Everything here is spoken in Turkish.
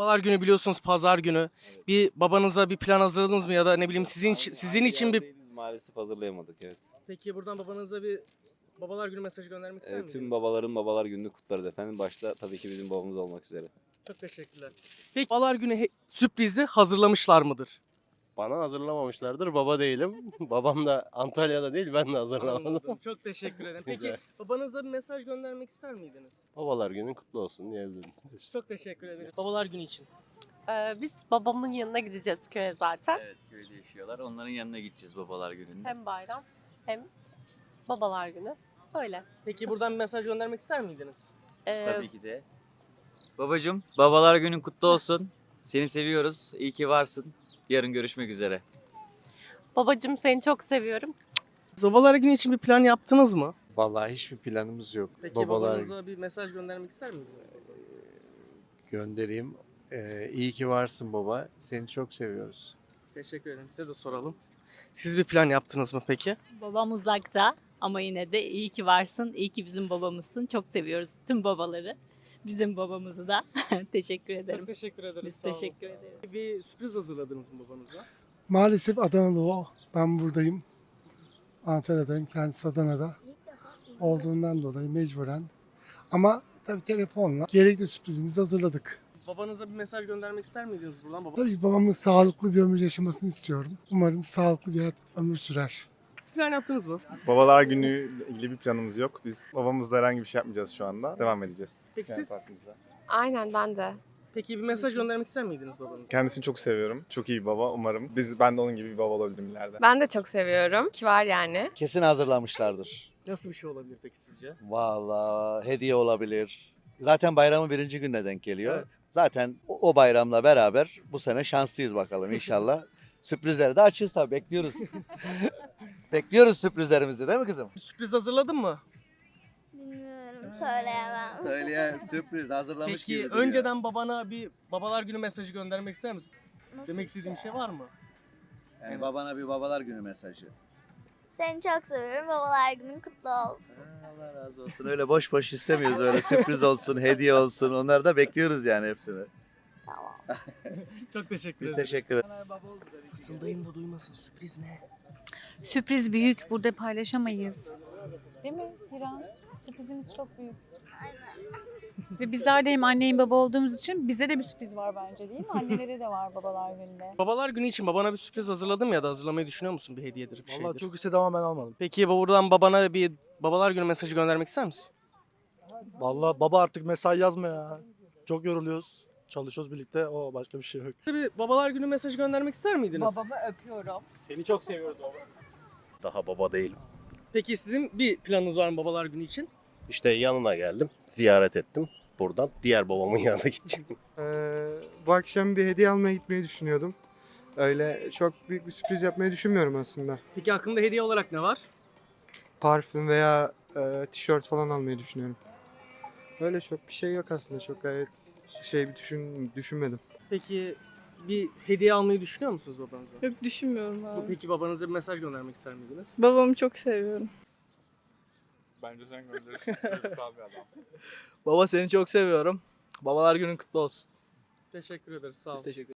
Babalar günü biliyorsunuz pazar günü. Bir babanıza bir plan hazırladınız mı ya da ne bileyim sizin için, sizin için bir maalesef hazırlayamadık evet. Peki buradan babanıza bir babalar günü mesajı göndermek ister Ee, miydiniz? tüm babaların babalar gününü kutlarız efendim. Başta tabii ki bizim babamız olmak üzere. Çok teşekkürler. Peki babalar günü he- sürprizi hazırlamışlar mıdır? Bana hazırlamamışlardır. Baba değilim. Babam da Antalya'da değil, ben de hazırlamadım. Anladım. Çok teşekkür ederim. Peki Güzel. babanıza bir mesaj göndermek ister miydiniz? Babalar günün kutlu olsun diyebilirim. Çok teşekkür ederim. Babalar günü için. Ee, biz babamın yanına gideceğiz köye zaten. Evet köyde yaşıyorlar. Onların yanına gideceğiz babalar gününde. Hem bayram hem babalar günü. Öyle. Peki buradan bir mesaj göndermek ister miydiniz? Ee, Tabii ki de. Babacım babalar günün kutlu olsun. Seni seviyoruz. İyi ki varsın. Yarın görüşmek üzere. babacım seni çok seviyorum. Babalar günü için bir plan yaptınız mı? Vallahi hiçbir planımız yok. Peki Babalar babanıza bir mesaj göndermek ister miydiniz? göndereyim. Ee, iyi ki varsın baba. Seni çok seviyoruz. Teşekkür ederim. Size de soralım. Siz bir plan yaptınız mı peki? Babam uzakta ama yine de iyi ki varsın, iyi ki bizim babamızsın. Çok seviyoruz tüm babaları. Bizim babamızı da. teşekkür ederim. Çok teşekkür ederiz. Biz sağ olun. teşekkür ederiz. Bir sürpriz hazırladınız mı babanıza? Maalesef Adanalı o. Ben buradayım. Antalya'dayım. Kendisi Adana'da. Olduğundan dolayı mecburen. Ama tabii telefonla gerekli sürprizimizi hazırladık. Babanıza bir mesaj göndermek ister miydiniz buradan? Baba... Tabii babamın sağlıklı bir ömür yaşamasını istiyorum. Umarım sağlıklı bir hayat, ömür sürer. Plan yaptınız mı? Babalar günü ilgili bir planımız yok. Biz babamızla herhangi bir şey yapmayacağız şu anda. Devam edeceğiz. Peki siz? partimize. Aynen ben de. Peki bir mesaj göndermek ister miydiniz babanıza? Kendisini çok seviyorum. Çok iyi bir baba umarım. Biz ben de onun gibi bir baba olabilirim ileride. Ben de çok seviyorum. Ki var yani. Kesin hazırlamışlardır. Nasıl bir şey olabilir peki sizce? Vallahi hediye olabilir. Zaten bayramın birinci gününe denk geliyor. Evet. Zaten o, o bayramla beraber bu sene şanslıyız bakalım inşallah. Sürprizleri de açığız tabii bekliyoruz. bekliyoruz sürprizlerimizi değil mi kızım? Bir sürpriz hazırladın mı? Bilmiyorum söyleyemem. Söyle sürpriz hazırlamış Peki gibi duruyor. önceden babana bir babalar günü mesajı göndermek ister misin? Nasıl Demek istediğin bir şey var mı? Yani babana bir babalar günü mesajı. Seni çok seviyorum. Babalar günün kutlu olsun. Allah razı olsun. Öyle boş boş istemiyoruz öyle sürpriz olsun, hediye olsun. Onları da bekliyoruz yani hepsini. Tamam. Çok teşekkür Biz ederiz. teşekkür ederiz. Fısıldayın da duymasın. Sürpriz ne? Sürpriz büyük, burada paylaşamayız. Değil mi Hiran? Sürprizimiz çok büyük. Ve bizler de hem anne hem baba olduğumuz için bize de bir sürpriz var bence değil mi? Annelere de var babalar gününde. Babalar günü için babana bir sürpriz hazırladın mı ya da hazırlamayı düşünüyor musun? Bir hediyedir, bir şeydir. Vallahi çok istedim ama ben almadım. Peki buradan babana bir babalar günü mesajı göndermek ister misin? Vallahi baba artık mesai yazma ya. Çok yoruluyoruz. Çalışıyoruz birlikte. O başka bir şey yok. Bir babalar günü mesajı göndermek ister miydiniz? Babamı öpüyorum. Seni çok seviyoruz baba. Daha baba değilim. Peki sizin bir planınız var mı babalar günü için? İşte yanına geldim. Ziyaret ettim. Buradan diğer babamın yanına gideceğim. bu akşam bir hediye almaya gitmeyi düşünüyordum. Öyle çok büyük bir sürpriz yapmayı düşünmüyorum aslında. Peki aklında hediye olarak ne var? Parfüm veya e, tişört falan almayı düşünüyorum. Öyle çok bir şey yok aslında. Çok gayet şey bir düşün, düşünmedim. Peki bir hediye almayı düşünüyor musunuz babanıza? Yok düşünmüyorum abi. Peki babanıza bir mesaj göndermek ister miydiniz? Babamı çok seviyorum. Bence sen gönderirsin. Duygusal bir adamsın. Baba seni çok seviyorum. Babalar günün kutlu olsun. Teşekkür ederiz. Sağ olun. teşekkür